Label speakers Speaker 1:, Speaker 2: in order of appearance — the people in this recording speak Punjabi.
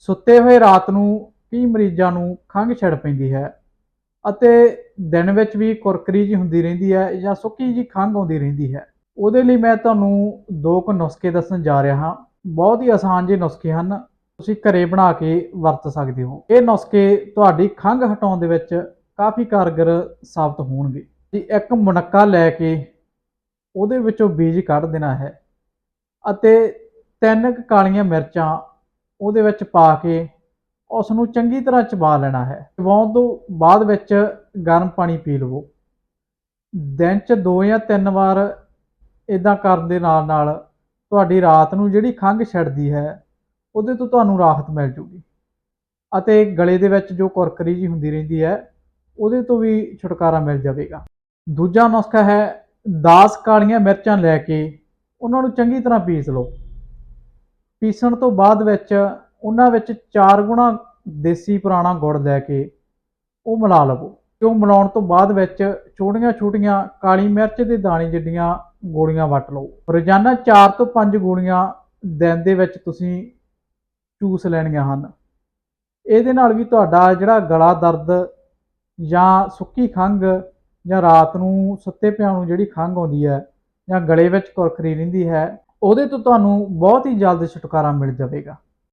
Speaker 1: ਸੁੱਤੇ ਹੋਏ ਰਾਤ ਨੂੰ ਕਈ ਮਰੀਜ਼ਾਂ ਨੂੰ ਖੰਘ ਛੜ ਪੈਂਦੀ ਹੈ ਅਤੇ ਦਿਨ ਵਿੱਚ ਵੀ ਕੁਰਕਰੀ ਜੀ ਹੁੰਦੀ ਰਹਿੰਦੀ ਹੈ ਜਾਂ ਸੁੱਕੀ ਜੀ ਖੰਘ ਆਉਂਦੀ ਰਹਿੰਦੀ ਹੈ। ਉਹਦੇ ਲਈ ਮੈਂ ਤੁਹਾਨੂੰ ਦੋ ਕੁ ਨੁਸਖੇ ਦੱਸਣ ਜਾ ਰਿਹਾ ਹਾਂ। ਬਹੁਤ ਹੀ ਆਸਾਨ ਜਿਹੇ ਨੁਸਖੇ ਹਨ। ਤੁਸੀਂ ਘਰੇ ਬਣਾ ਕੇ ਵਰਤ ਸਕਦੇ ਹੋ। ਇਹ ਨੁਸਖੇ ਤੁਹਾਡੀ ਖੰਘ ਹਟਾਉਣ ਦੇ ਵਿੱਚ ਕਾਫੀ ਕਾਰਗਰ ਸਾਬਤ ਹੋਣਗੇ। ਜੀ, ਇੱਕ ਮੁਨੱਕਾ ਲੈ ਕੇ ਉਹਦੇ ਵਿੱਚੋਂ ਬੀਜ ਕੱਢ ਦੇਣਾ ਹੈ ਅਤੇ ਤਿੰਨ ਕੁ ਕਾਲੀਆਂ ਮਿਰਚਾਂ ਉਹਦੇ ਵਿੱਚ ਪਾ ਕੇ ਉਸ ਨੂੰ ਚੰਗੀ ਤਰ੍ਹਾਂ ਚਬਾ ਲੈਣਾ ਹੈ। ਚਬਾਉਣ ਤੋਂ ਬਾਅਦ ਵਿੱਚ ਗਰਮ ਪਾਣੀ ਪੀ ਲਵੋ। ਦਿਨ 'ਚ ਦੋ ਜਾਂ ਤਿੰਨ ਵਾਰ ਇਦਾਂ ਕਰਨ ਦੇ ਨਾਲ ਨਾਲ ਤੁਹਾਡੀ ਰਾਤ ਨੂੰ ਜਿਹੜੀ ਖੰਘ ਛੱਡਦੀ ਹੈ, ਉਹਦੇ ਤੋਂ ਤੁਹਾਨੂੰ ਰਾਹਤ ਮਿਲ ਜੂਗੀ। ਅਤੇ ਗਲੇ ਦੇ ਵਿੱਚ ਜੋ ਕੁਰਕਰੀ ਜੀ ਹੁੰਦੀ ਰਹਿੰਦੀ ਹੈ, ਉਹਦੇ ਤੋਂ ਵੀ ਛੁਟਕਾਰਾ ਮਿਲ ਜਾਵੇਗਾ। ਦੂਜਾ ਨੁਸਖਾ ਹੈ 10 ਕਾਲੀਆਂ ਮਿਰਚਾਂ ਲੈ ਕੇ ਉਹਨਾਂ ਨੂੰ ਚੰਗੀ ਤਰ੍ਹਾਂ ਪੀਸ ਲਓ। ਪੀਸਣ ਤੋਂ ਬਾਅਦ ਵਿੱਚ ਉਹਨਾਂ ਵਿੱਚ 4 ਗੁਣਾ ਦੇਸੀ ਪੁਰਾਣਾ ਗੁੜ ਲੈ ਕੇ ਉਹ ਮਿਲਾ ਲਵੋ। ਤੇ ਉਹ ਮਿਲਾਉਣ ਤੋਂ ਬਾਅਦ ਵਿੱਚ ਛੋਟੀਆਂ-ਛੋਟੀਆਂ ਕਾਲੀ ਮਿਰਚ ਦੇ ਦਾਣੇ ਜਿੱਡੀਆਂ ਗੋਲੀਆਂ ਵੱਟ ਲਓ। ਰੋਜ਼ਾਨਾ 4 ਤੋਂ 5 ਗੋਲੀਆਂ ਦਿਨ ਦੇ ਵਿੱਚ ਤੁਸੀਂ ਚੂਸ ਲੈਣੀਆਂ ਹਨ। ਇਹਦੇ ਨਾਲ ਵੀ ਤੁਹਾਡਾ ਜਿਹੜਾ ਗਲਾ ਦਰਦ ਜਾਂ ਸੁੱਕੀ ਖੰਘ ਜਾਂ ਰਾਤ ਨੂੰ ਸੁੱਤੇ ਪਿਆਂ ਨੂੰ ਜਿਹੜੀ ਖੰਘ ਆਉਂਦੀ ਹੈ ਜਾਂ ਗਲੇ ਵਿੱਚ ਕੁਰਕਰੀ ਰਹਿੰਦੀ ਹੈ ਉਹਦੇ ਤੋਂ ਤੁਹਾਨੂੰ ਬਹੁਤ ਹੀ ਜਲਦ ਛੁਟਕਾਰਾ ਮਿਲ ਜਾਵੇਗਾ।